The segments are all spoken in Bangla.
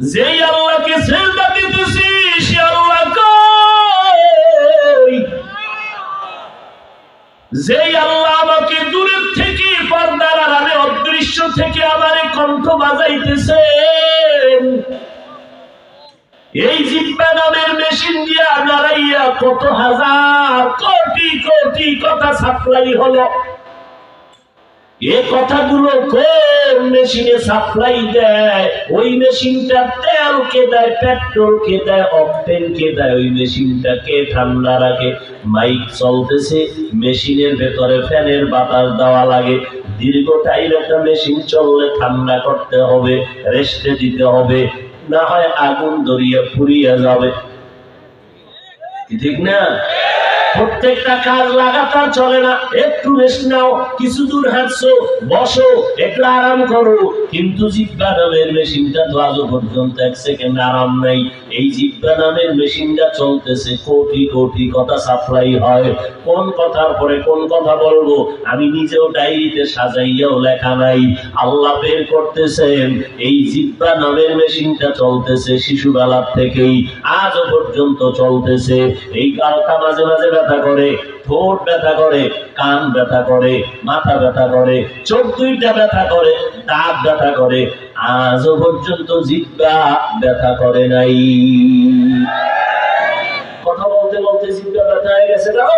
যেই আল্লাহকে সেজদা দিতেছি, সে আল্লাহ কই? যেই আল্লাহ আমাকে দূরের থেকে, পর্দার আড়ালে, অদৃশ্য থেকে আমারে কণ্ঠ বাজাইতেছেন এই জিব্বা নামের মেশিন দিয়া লড়াইয়া কত হাজার কোটি কোটি কথা সাপ্লাই হলো। এ কথাগুলো কোন মেশিনে সাপ্লাই দেয়? ওই মেশিনটা তেল কে দেয় পেট্রোল কে দেয় অকটেন কে দেয়, ওই মেশিনটাকে ঠান্ডা রাখে। মাইক চলতেছে, মেশিনের ভেতরে ফ্যানের বাতাস দেওয়া লাগে। দীর্ঘ টাইম একটা মেশিন চললে ঠান্ডা করতে হবে রেস্টে দিতে হবে। না হয় আগুন ধরিয়ে পুড়িয়ে যাবে। ঠিক না? প্রত্যেকটা কাজ লাগাতার চলে না। একটু রেস্ট নাও, কিছু দূর হাঁটছো, বসো, একটু আরাম করো। কিন্তু জিব্বা নামের মেশিনটা তো আজও পর্যন্ত এক সেকেন্ড আরাম নাই। এই জিব্বা নামের মেশিনটা চলতেছে কোটি কোটি কথা সাপ্লাই হয়। কোন কথার পরে কোন কথা বলব? আমি নিজেও ডায়েরিতে সাজাইয়াও লেখা নাই। আল্লাহ বের করতেছেন, এই জিব্বা নামের মেশিনটা চলতেছে শিশুবেলার থেকেই। আজও পর্যন্ত চলতেছে। এই কালটা মাঝে মাঝে ব্যথা করে, ঠোঁট ব্যথা করে, কান ব্যথা করে, মাথা ব্যথা করে, চোখ দুইটা ব্যথা করে, দাঁত ব্যথা করে, আজও পর্যন্ত জিব্বা ব্যথা করে নাই। কথা বলতে বলতে জিব্বা ব্যথা হয়ে গেছে দাও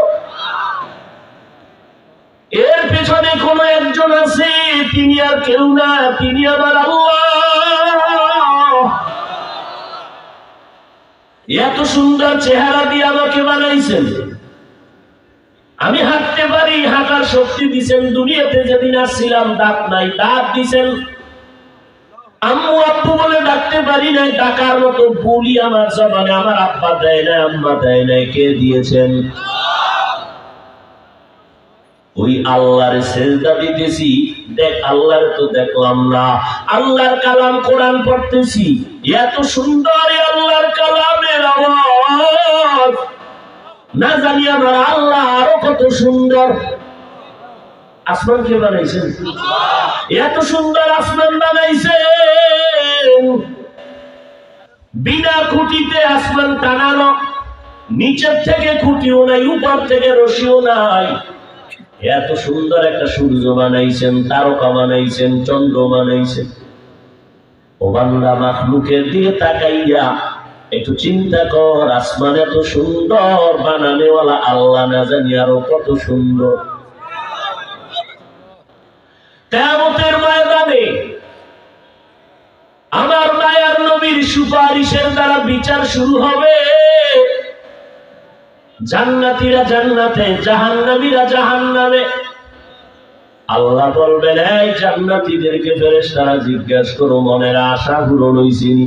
এর পেছনে কোন একজন আছে, তিনি আর কেউ না, তিনি আল্লাহ। এত সুন্দর চেহারা দিয়ে আমাকে বানাইছেন। আমি হাঁটতে পারি, হাঁটার শক্তি দিছেন দুনিয়াতে, যেদিন আসছিলাম দাঁত নাই, দাঁত দিছেন। আম্মু আব্বু বলে ডাকতে পারি নাই, ডাকার মতো বলি আমার জবানে, আমার আব্বা দেয় না আম্মা দেয় নাই, কে দিয়েছেন? ওই আল্লাহর সেজদা দিতেছি, দেখ আল্লাহর তো দেখলাম না, আল্লাহর কালাম কোরআন পড়তেছি, এত সুন্দর আল্লাহর কালামের আওয়াজ। না জানি আমার আল্লাহ আরও কত সুন্দর। আসমান কে বানাইছেন? এত সুন্দর আসমান বানাইছেন। বিনা খুঁটিতে আসমান টানানো, নিচের থেকে খুঁটিও নাই, উপর থেকে রশিও নাই। এত সুন্দর একটা সূর্য বানাইছেন, তারকা বানাইছেন, চন্দ্র বানাইছেন। ও বান্দা, মাখলুকের দিয়ে তাকাইয়া একটু চিন্তা কর, আসমান এত সুন্দর, বানানেওয়ালা আল্লাহ না জানি আরও কত সুন্দর। কেমতের ময়দানে আমার মায়ার নবীর সুপারিশের দ্বারা বিচার শুরু হবে। জান্নাতীরা জান্নাতে, জাহান্নামীরা জাহান্নামে। আল্লাহ বলবেন, এই জান্নাতীদেরকে জিজ্ঞাসা করো, মনের আশা পূরণ হইছিনি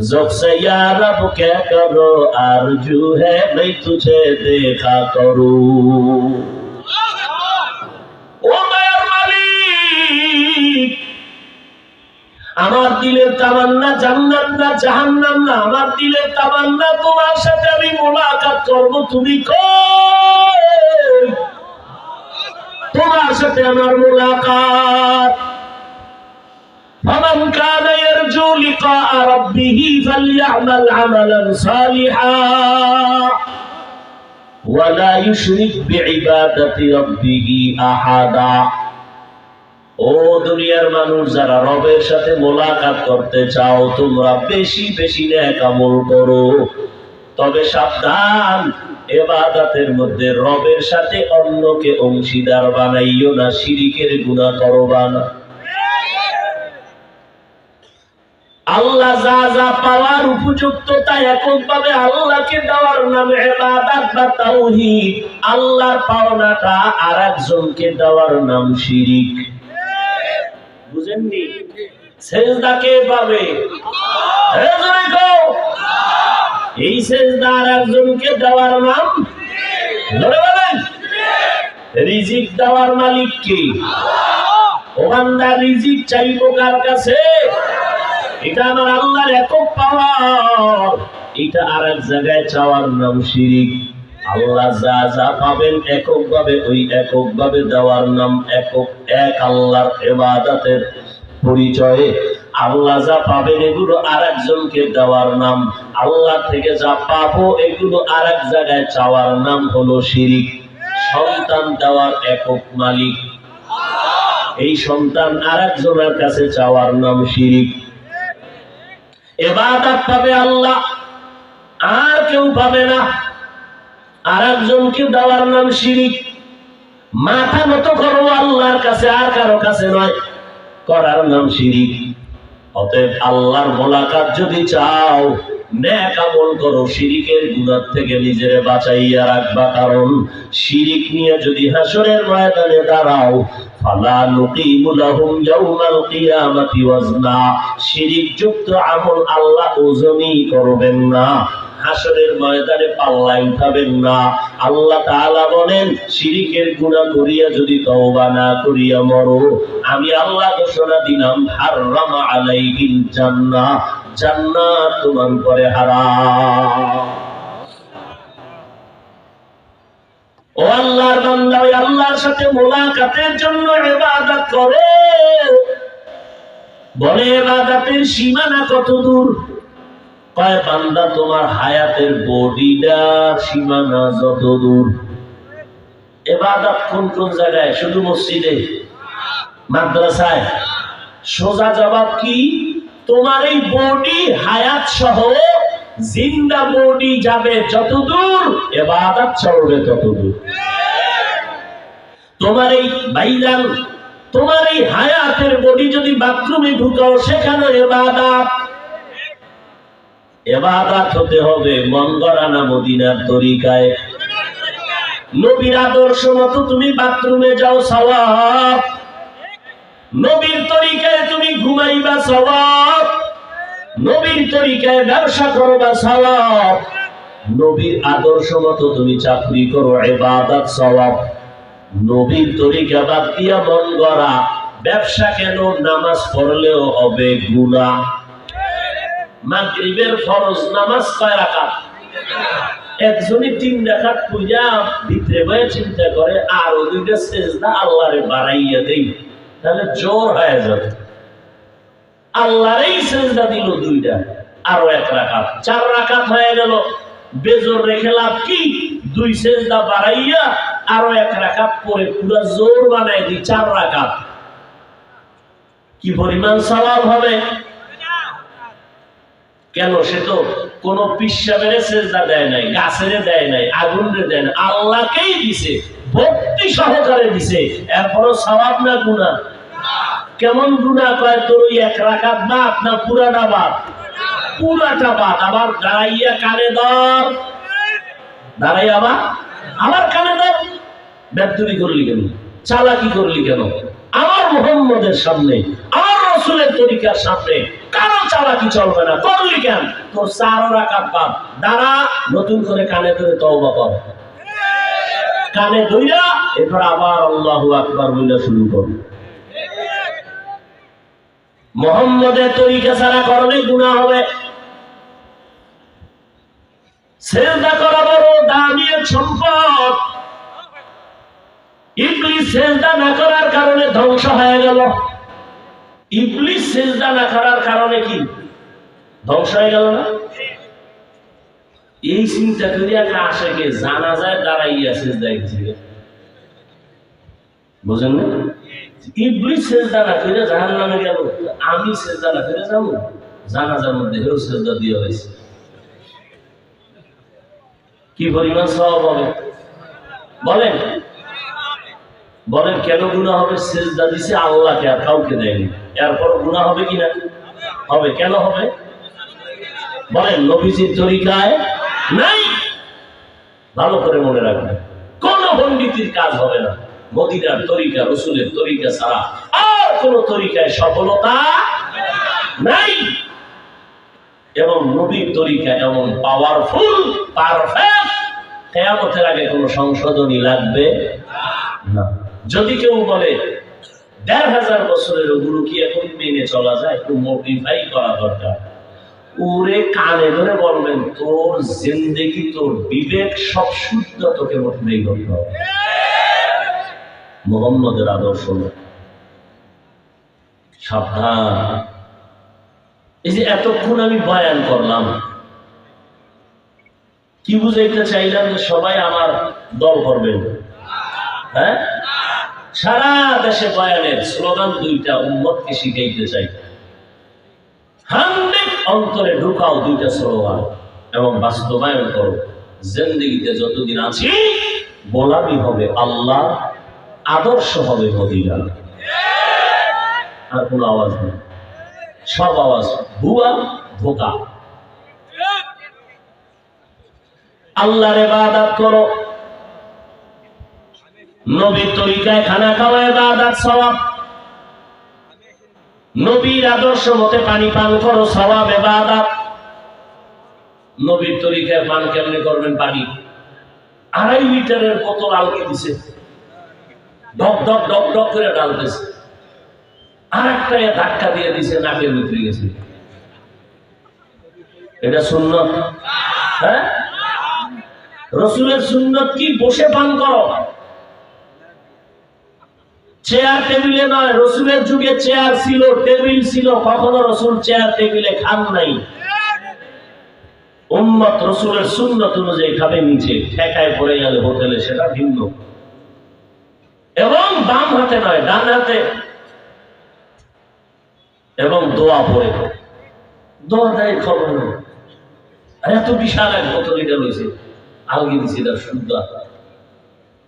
ذوق سے یا رب کیا کرو آرجو ہے میں تجھے دیکھا ও মায়ের মালিক, আমার দিলের তামান্না জান্নাত না জাহান্নাম না, আমার দিলের তামান্না, তোমার সাথে আমি মোলাকাত করব, তুমি তোমার সাথে আমার মোলাকাত। আমার لقاء ربه فليعمل عملا صالحا ولا يشرك بعبادة ربه أحدا ও দুনিয়ার মানুষ যারা রবের সাথে মোলাকাত করতে চাও তোমরা বেশি বেশি ন্যাক আমল করো তবে সাবধান এবাদাতের মধ্যে রবের সাথে অন্যকে অংশীদার বানাইও না শিরিকের গুণা করবা না আল্লাহ যা যা পাওয়ার উপযুক্ত তা এককভাবে আল্লাহকে দেওয়ার নামে এবাদাত বা তাওহীদ, আল্লাহর পাওনাটা আর একজনকে দেওয়ার নাম শিরিক। বুঝেননি? পাবে। রিজিক দেওয়ার কার কাছে? এটা আমার আল্লাহর একক পাওয়ার। এটা আর এক জায়গায় চাওয়ার নাম শিরিক। আল্লাহ যা যা পাবেন একক ভাবে ওই একক ভাবে দেওয়ার নাম একক এক আল্লাহর এবাদাতের পরিচয়ে। আল্লাহ যা পাবেন এগুলো আর একজনকে দেওয়ার নাম। আল্লাহ থেকে যা পাবো এগুলো আর এক জায়গায় চাওয়ার নাম হলো শিরিক। সন্তান দেওয়ার একক মালিক। এই সন্তান আর একজনের কাছে চাওয়ার নাম শিরিক। এবাদাত পাবে আল্লাহ। আর কেউ পাবে না। আর একজনকে দেওয়ার নাম শিরিক। মাথা মতো করো আল্লাহর কাছে, আর কারও কাছে নয়। করার নাম শিরিক। অতএব আল্লাহর মোলাকাত যদি চাও ন্যাক আমল করো, শিরিকের গুণার থেকে নিজের বাঁচাইয়া রাখবা। কারণ শিরিক নিয়ে যদি হাসরের ময়দানে দাঁড়াও শিরিকের করিয়া যদি তওবা না করিয়া মরো, আমি আল্লাহ ঘোষণা দিলাম হাররামা আলাইহিল জান্নাহ। জান্নাত তোমার পরে হারাম। ও আল্লাহর বান্দা, ওই আল্লাহর সাথে মোলাকাতের জন্য ইবাদত করো। বলে, ইবাদতের সীমানা কত দূর? কয়, বান্দা, তোমার হায়াতের বডিটা সীমানা যত দূর। এবাদত কোন কোন জায়গায়? শুধু মসজিদে? মাদ্রাসায়? সোজা জবাব কি? তোমার এই বডি, হায়াত সহ জিন্দা বডি যাবে যত দূর এবাদত চলবে তত দূর তোমার এই বাইলাল, তোমার এই হায়াতের বডি যদি বাথরুমে ঢুকাও, সেখানে এবাদত। এবাদাত হতে হবে মঙ্গরানা মদিনার তরিকায়। নবীর আদর্শ মতো তুমি বাথরুমে যাও, সওয়াব। নবীর তরিকায় তুমি ঘুমাইবা, সওয়াব। নবীর তরিকায় ব্যবসা করবা সওয়াব নবীর আদর্শ মতো তুমি চাকরি করো, ইবাদত, সওয়াব। নবীর তরিকা বাদ দিয়া মন গড়া। ব্যবসা কেন? নামাজ পড়লেও হবে গুনাহ। মাগরিবের ফরজ নামাজ কয় রাকাত? একজনই তিন রাকাত পূজা ভিতরে বয়ে চিন্তা করে, আর ও দুইটা সেজদা আল্লাহরে বাড়াইয়া দেই। তাহলে জোর হয়ে যাবে। আল্লাহরই সেজদা দিল দুইটা। আরও এক চার হয়ে গেল। বেজোর রেখে লাভ কি? দুই সেজদা বাড়াইয়া আরও এক পরে পুরো জোর বানাই চার কি পরিমাণ সওয়াব হবে? কেন? সে তো কোন পিসাবের সেজদা দেয় নাই, গাছের দেয় নাই, আগুনের দেয় নাই। আল্লাহকেই দিছে, ভক্তি সহকারে দিছে। এরপরও সবাব না গুণা কেমন গুণা কয় তোর ওই এক রাখাত না পুরাটা বাদ? পুরাটা বাদ। আবার দাঁড়াইয়া কানে দর দাঁড়াই আবার আবার কানে দর ব্যর্থরি করলি কেন? চালাকি করলি কেন? আমার মোহাম্মদের সামনে, আমার রসুলের তরিকার সামনে কারও চালাকি চলবে না। করলি কেন? তোর চার রাখাত বাদ। দাঁড়া, নতুন করে কানে ধরে তওবা কর। কানে ধইরা এরপর আবার আল্লাহু আকবার বইলা শুরু করবে মোহাম্মদের তরিকা ছাড়া করলে গুণা হবে। সেজদা করা বড় দামি সম্পদ। ইবলিস সেজদা না করার কারণে ধ্বংস হয়ে গেল। ইবলিস সেজদা না করার কারণে কি? ধ্বংস হয়ে গেল না? এই চিন্তা করি একটা আশেকে জানা যায় দাঁড়াইয়া সেজদা গেছিল বুঝেন না? ইবলিস সেজদা না করে জাহান নামে গেল। আমি সেজদা না করে যাব? জানাজার মধ্যে সেজদা দিয়ে হয়েছে। কি পরিমাণ হবে? বলেন। বলেন, কেন গুণা হবে? সেজদা দিছে আল্লাহকে, আর কাউকে দেয়নি। এরপর গুণা হবে কিনা? হবে। কেন হবে? বলেন, নবীজির তরিকায় নাই। ভালো করে মনে রাখবেন। কোন পণ্ডিতির কাজ হবে না। মদিনার তরিকা, রসুলের তরিকা ছাড়া আর কোন তরিকায় সফলতা নাই। এবং নবীর তরিকা এমন পাওয়ারফুল পারফেক্ট কেয়ামতের আগে কোনো সংশোধনী লাগবে না। যদি কেউ বলে, দেড় হাজার বছরের ওগুলো কি এখন মেনে চলা যায়? একটু মডিফাই করা দরকার। ওরে কানে ধরে বলবেন, তোর জিন্দেগি, তোর বিবেক সব শুদ্ধ, তোকে মডিফাই করতে হবে মোহাম্মদের আদর্শ সাবধান। এই যে এতক্ষণ আমি বয়ান করলাম, কি বুঝাইতে চাইলাম যে সবাই আমার দল করবেন? হ্যাঁ? সারা দেশে বয়ানের স্লোগান দুইটা, উম্মতকে শিখাইতে চাই। হান্ড্রেড অন্তরে ঢুকাও দুইটা স্লোগান এবং বাস্তবায়ন করো। জিন্দিগিতে যতদিন আছি, গোলামি হবে আল্লাহ আদর্শ হবে মদিনা আর কোনো আওয়াজ নেই। সব আওয়াজ ভুয়া ধোকা আল্লাহর ইবাদত করো। নবীর তরিকায় খানা খাওয়া ইবাদত, সওয়াব। নবীর আদর্শ মতে পানি পান করো, সওয়াব, ইবাদত। নবীর তরিকায় পান কেমনে করবেন পানি? আড়াই লিটারের বোতল আলকে দিছে। ডক ডক ডক ডক করে ডালতেছে। আর একটা ধাক্কা দিয়ে দিছে নাকের ভিতরে গেছে। এটা সুন্নত? হ্যাঁ? রসুলের সুন্নত কি? বসে পান করো। চেয়ার টেবিলে নয়, রসুলের যুগে চেয়ার ছিল, টেবিল ছিল, কখনো রসুল চেয়ার টেবিলে খান নাই। উম্মত রসুলের সুন্নত অনুযায়ী খাবে নিচে, ঠেকায় পড়ে গেলে হোটেলে, সেটা ভিন্ন। এবং বাম হাতে নয়, ডান হাতে। এবং দোয়া পড়ে। দোয়া দেয় খবর। এত বিশাল এক বোতল এটা রয়েছে। আলগি দিচ্ছে তার শুদ্ধ।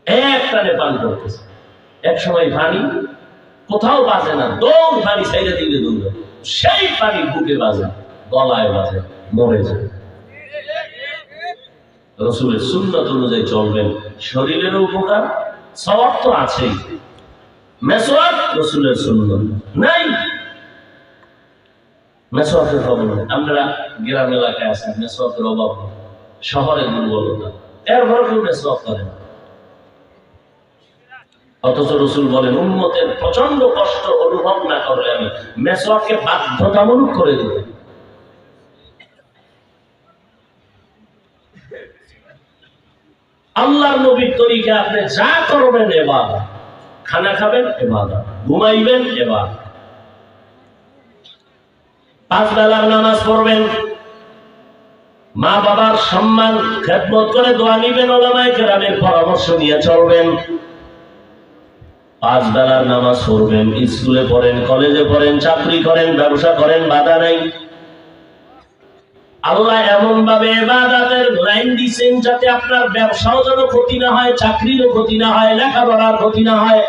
এক টানে পান করতেছে এক সময় পানি কোথাও বাজে না। দৌড় পানি সাইডে দিকে দৌড়। সেই পানি বুকে বাজে, গলায় বাজে, মরে যায়। রসুলের সুন্নত অনুযায়ী চলবেন। শরীরের উপকার সবার তো মেসোয়াক রসুলের সুন্নত। নাই। আপনারা গ্রাম এলাকায় মেসোয়াকের অভাব শহরে দুর্বলতা। কেউ মেসোয়াক করে অথচ রসুল বলেন উন্মতের প্রচণ্ড কষ্ট অনুভব না করলে আমি মেসোয়াককে বাধ্যতামূলক করে দিতে আল্লাহর নবীর তরিকা আপনি যা করবেন এবার খানা খাবেন এবার ঘুমাইবেন এবার পাঁচ বেলার নামাজ পড়বেন। মা বাবার সম্মান, খেদমত করে দোয়া নিবেন ওলামায় কেরামের পরামর্শ নিয়ে চলবেন। পাঁচ বেলার নামাজ পড়বেন, স্কুলে পড়েন, কলেজে পড়েন, চাকরি করেন, ব্যবসা করেন, বাধা নাই। আল্লাহ এমন ভাবে এবাদাতের লাইন দিচ্ছেন যাতে আপনার ব্যবসাও যেন ক্ষতি না হয়, চাকরিরও ক্ষতি না হয়, লেখাপড়ার ক্ষতি না হয়।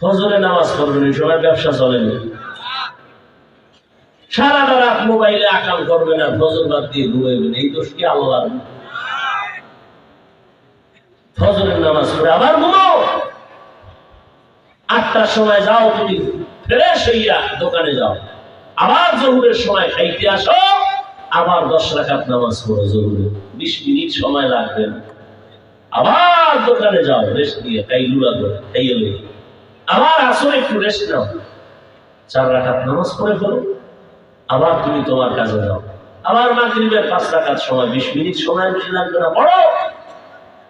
ফজরে নামাজ পড়বেন, এই সময় ব্যবসা চলেনি সারাটা রাত মোবাইলে আকাম করবেন আর ফজর বাদ দিয়ে ঘুমাইবেন, এই দোষ কি আল্লাহর? ফজরের নামাজ পড়ে আবার ঘুমাও। আটটার সময় যাও তুমি, ফ্রেশ হইয়া দোকানে যাও। আবার জহুরের সময় খাইতে আসো, আবার দশ রাখাত নামাজ পড়ো জহুরে। বিশ মিনিট সময় লাগবে। না আবার দোকানে যাও রেস্ট দিয়ে তাই লুড়া করে লই আবার আসো, একটু রেস্ট নাও। চার রাখাত নামাজ পড়ে ফেলো। আবার তুমি তোমার কাজে যাও। আবার মাগরিবের পাঁচ রাখাত সময়, বিশ মিনিট সময় বেশি লাগবে না, পড়ো।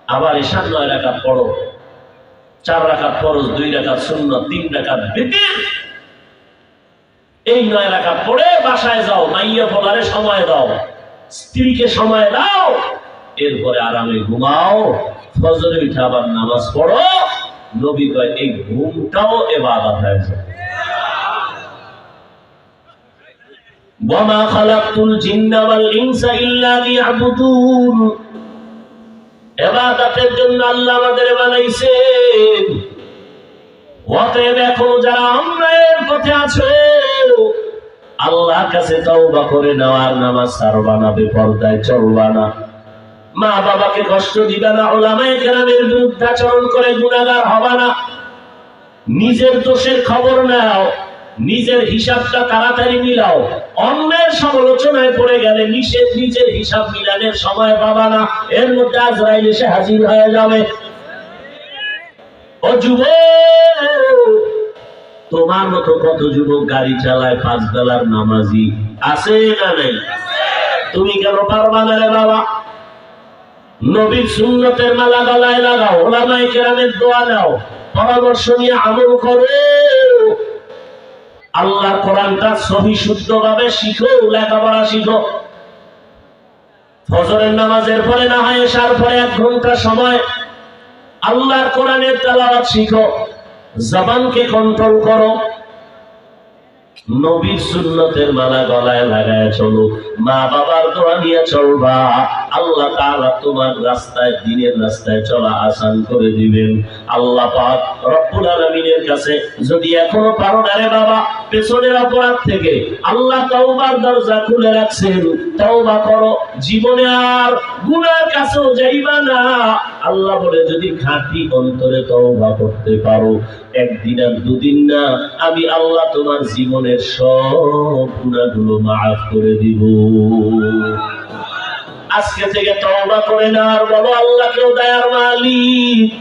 আবার এসান নয় রাখাত পড়ো। চার রাখাত ফরজ, দুই রাখাত শূন্য তিন রাখাত বিতির। এই নয় রাখাত পড়ে বাসায় যাও মাইয়া ফলারে সময় দাও স্ত্রীকে সময় দাও এরপরে আরামে ঘুমাও ফজরে উঠে আবার নামাজ পড়ো নবী কয় এই ঘুমটাও এবাদত হয়ে যায় وما خلقت الجن والإنس إلا ليعبدون এবাদতের জন্য আল্লাহ আমাদের বানাইছেন অতএব এখন যারা আমরা এর পথে আছে আল্লাহ কাছে তওবা করে নেওয়ার নামাজ সারবা না, বেপর্দায় চলবা না। মা বাবাকে কষ্ট দিবে না, ওলামায়ে কেরামের বিরুদ্ধাচরণ করে গুণাগার হবা না। নিজের দোষের খবর নাও, নিজের হিসাবটা তাড়াতাড়ি মিলাও। অন্যের সমালোচনায় পড়ে গেলে নিষেধ নিজের হিসাব মিলানের সময় পাবা না। এর মধ্যে আজরাইল এসে হাজির হয়ে যাবে। ও যুব তোমার মতো কত যুবক গাড়ি চালায় পাঁচ বেলার নামাজি? আছে না নাই? তুমি কেন পারবা না রে বাবা? নবীর সুন্নতের মালা গলায় লাগাও ওলামাই কেরামের দোয়া নাও, পরামর্শ নিয়ে আমল করো। আল্লাহর কোরআনটা সহি শুদ্ধ ভাবে শিখো, লেখাপড়া শিখো। ফজরের নামাজের পরে না হয় এসার পরে এক ঘণ্টা সময় আল্লাহর কোরআনের তেলাওয়াত শিখো। জবানকে কন্ট্রোল করো। নবীর সুন্নতের মালা গলায় লাগায় চলো। মা বাবার দোয়া নিয়ে চলবা। আল্লাহ তাআলা তোমার রাস্তায়, দিনের রাস্তায় চলা আসান করে দিবেন। আল্লাহ পাক রব্বুল আলামিনের কাছে যদি এখনও পারো না রে বাবা, পেছনের অপরাধ থেকে আল্লাহ তওবার দরজা খুলে রাখছেন। তওবা করো, জীবনে আর গুনার কাছেও যাইবা না। আল্লাহ বলে, যদি খাঁটি অন্তরে তওবা করতে পারো, একদিন আর দুদিন না, আমি আল্লাহ তোমার জীবনের সব গুণাগুলো মাফ করে দিব। আজকে থেকে তওবা করে না আর বলো আল্লাহকেও দয়ার মালিক।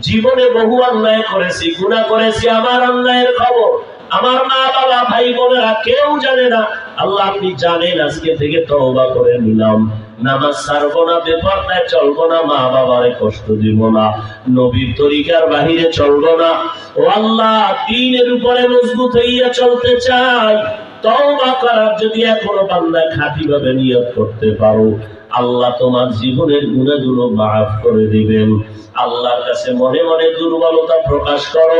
জীবনে বহু অন্যায় করেছি, গুনাহ করেছি, আমার অন্যায়ের খবর। আমার মা, বাবা, ভাই, বোনেরা কেউ জানে না। আল্লাহ, আপনি জানেন আজকে থেকে তওবা করে নিলাম। নামাজ ছাড়বো না বেপরদায় চলবো না, মা বাবারে কষ্ট দিব না। নবীর তরিকার বাহিরে চলবো না। ও আল্লাহ, দিনের উপরে মজবুত হইয়া চলতে চাই। তওবা করার যদি এখনও বান্দা খাঁটি ভাবে নিয়ত করতে পারো। আল্লাহ তোমার জীবনের গুণাগুলো মাফ করে দিবেন। আল্লাহর কাছে মনে মনে দুর্বলতা প্রকাশ করো।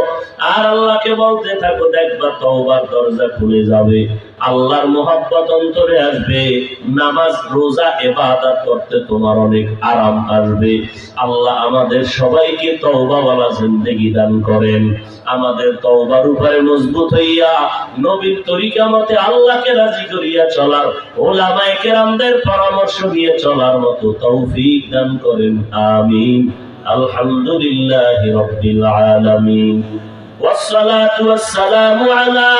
আর আল্লাহকে বলতে থাকো, দেখবা তওবার দরজা খুলে যাবে। আল্লাহর মোহাব্বত অন্তরে আসবে নামাজ রোজা এবাদত করতে তোমার অনেক আরাম আসবে আল্লাহ আমাদের সবাইকে তওবাওয়ালা জিন্দেগি দান করেন আমাদের তওবার উপরে মজবুত হইয়া নবীর তরিকা মতে আল্লাহকে রাজি করিয়া চলার ওলামায়ে কেরামদের পরামর্শ নিয়ে চলার মতো তৌফিক দান করেন আমিন আলহামদুলিল্লাহ রব্বিল আলামিন والصلاة والسلام على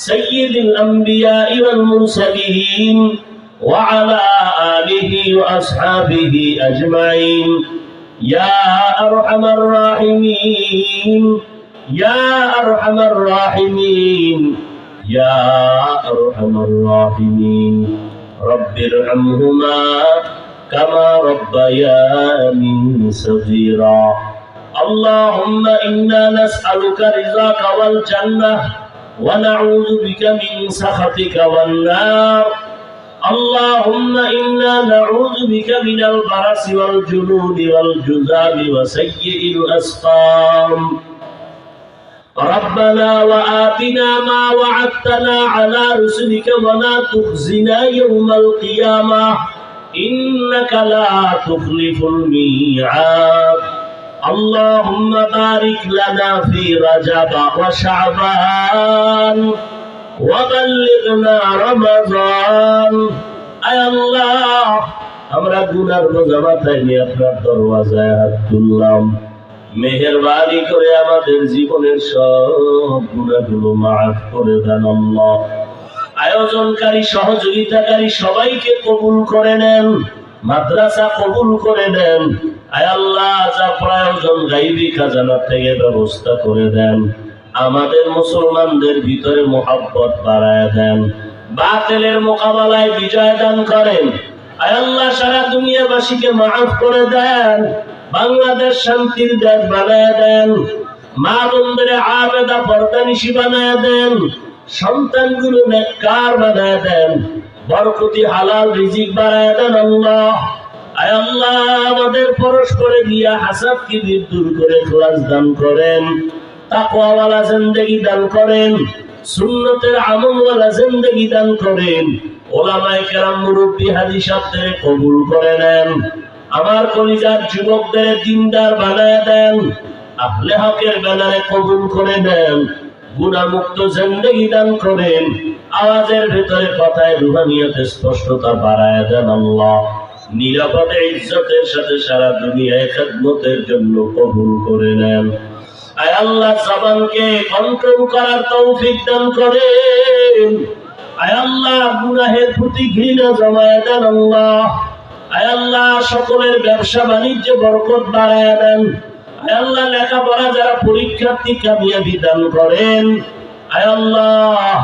سيد الأنبياء والمرسلين وعلى آله وأصحابه أجمعين. يا أرحم الراحمين. يا أرحم الراحمين. يا أرحم الراحمين. رب ارحمهما كما ربياني صغيرا. اللهم إنا نسألك رضاك والجنة ونعوذ بك من سخطك والنار. اللهم إنا نعوذ بك من البرس والجنود والجذام وسيء الأسقام. ربنا وآتنا ما وعدتنا على رسلك ولا تخزنا يوم القيامة. إنك لا تخلف الميعاد. اللهم بارك لنا في رجب وشعبان وبلغنا رمضان أي الله আমরা গুনার বোঝা মাথায় নিয়ে আপনার দরওয়াজায় হাত তুললাম মেহেরবানি করে আমাদের জীবনের সব গুণাগুলো মাফ করে দেন আল্লাহ আয়োজনকারী সহযোগিতাকারী সবাইকে কবুল করে নেন মাদ্রাসা কবুল করে দেন আয় আমাদের মুসলমানদের ভিতরে মোহাব্বত বাড়ায় দেন। বাতিলের মোকাবেলায় বিজয় দান করেন। আল্লাহ, সারা দুনিয়াবাসীকে মাফ করে দেন। বাংলাদেশ শান্তির দেশ বানায় দেন। মা বন্ধুরে আবেদা পর্দানিশি বানায় দেন। সন্তানগুলো নেককার বানায় দেন। বরকতি হালাল রিজিক বাড়ায় দেন আল্লাহ। আয় আল্লাহ, আমাদের পরস্পরে দূর করে ক্লাস দান করেন তাকওয়ালা জিন্দেগি দান করেন, সুন্নতের আমলওয়ালা জিন্দেগি দান করেন, ওলামায়ে কেরাম মুরব্বী কবুল করে নেন, আমার কলিজার যুবকদের দিনদার বানায় দেন, আহলে হকের ব্যানারে কবুল করে দেন গুণামুক্ত জিন্দেগি দান করেন, আওয়াজের ভেতরে কথায় রুহানিয়তে স্পষ্টতা বাড়ায় দেন আল্লাহ। নিরাপদে ইজ্জতের সাথে সারা দুনিয়ায় খেদমতের জন্য কবুল করে নেন। আয় আল্লাহ জবানকে কন্ট্রোল করার তৌফিক দান করেন। আয় আল্লাহ গুনাহের প্রতি ঘৃণা জমায় দেন আল্লাহ। আয় আল্লাহ সকলের ব্যবসা বাণিজ্য বরকত বাড়ায় দেন। আয় আল্লাহ লেখাপড়া যারা পরীক্ষার্থী কামিয়াবি দান করেন। আয় আল্লাহ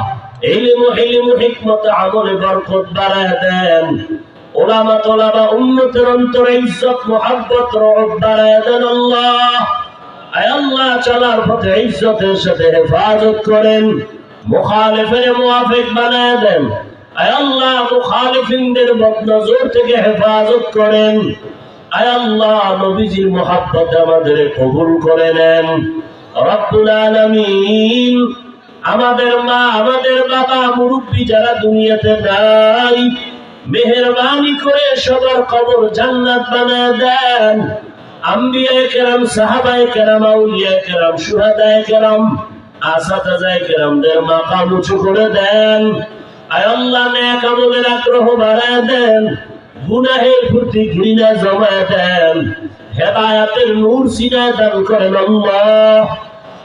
ইলমু ইলমু হিকমত আমলে বরকত বাড়ায় দেন। ওলামা তোলাবা উন্নতের অন্তরে ইজ্জত, মোহাব্বত দেন আল্লাহ। চলার পথে ইজ্জতের সাথে হেফাজত করেন, মুখালিফের মুআফিক বানায় দেন। থেকে হেফাজত করেন। আমাদের কবুল করে নেন। আমাদের মা, আমাদের বাবা, মুরব্বী যারা দুনিয়াতে নাই মেহরবানি করে সবার কবর জান্নাত বানায় দেন। আম্বিয়ায়ে কেরাম, সাহাবায়ে কেরাম, আউলিয়ায়ে কেরাম, শুহাদায়ে কেরাম, আসাদাজায়ে কেরামদের মাকাম উঁচু করে দেন। আগ্রহ দেন। গুনাহের ঘৃণা জমায় দেন। দান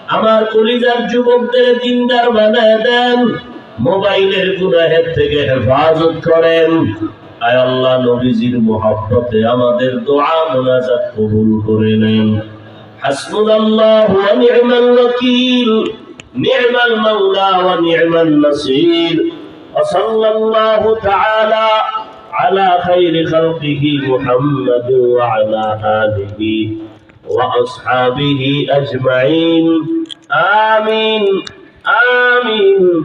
আমার কলিজার যুবকদের দিনদার বানায় দেন। মোবাইলের গুনাহের থেকে হেফাজত করেন আয় আল্লাহ নবীজির মোহাব্বতে আমাদের দোয়া মোনাজাত কবুল করে নেন হাসবুনাল্লাহু ওয়া নি'মাল ওয়াকিল নি'মাল মাওলা ওয়া নি'মান নাসির وصلى الله تعالى على خير خلقه محمد وعلى آله وأصحابه أجمعين آمين آمين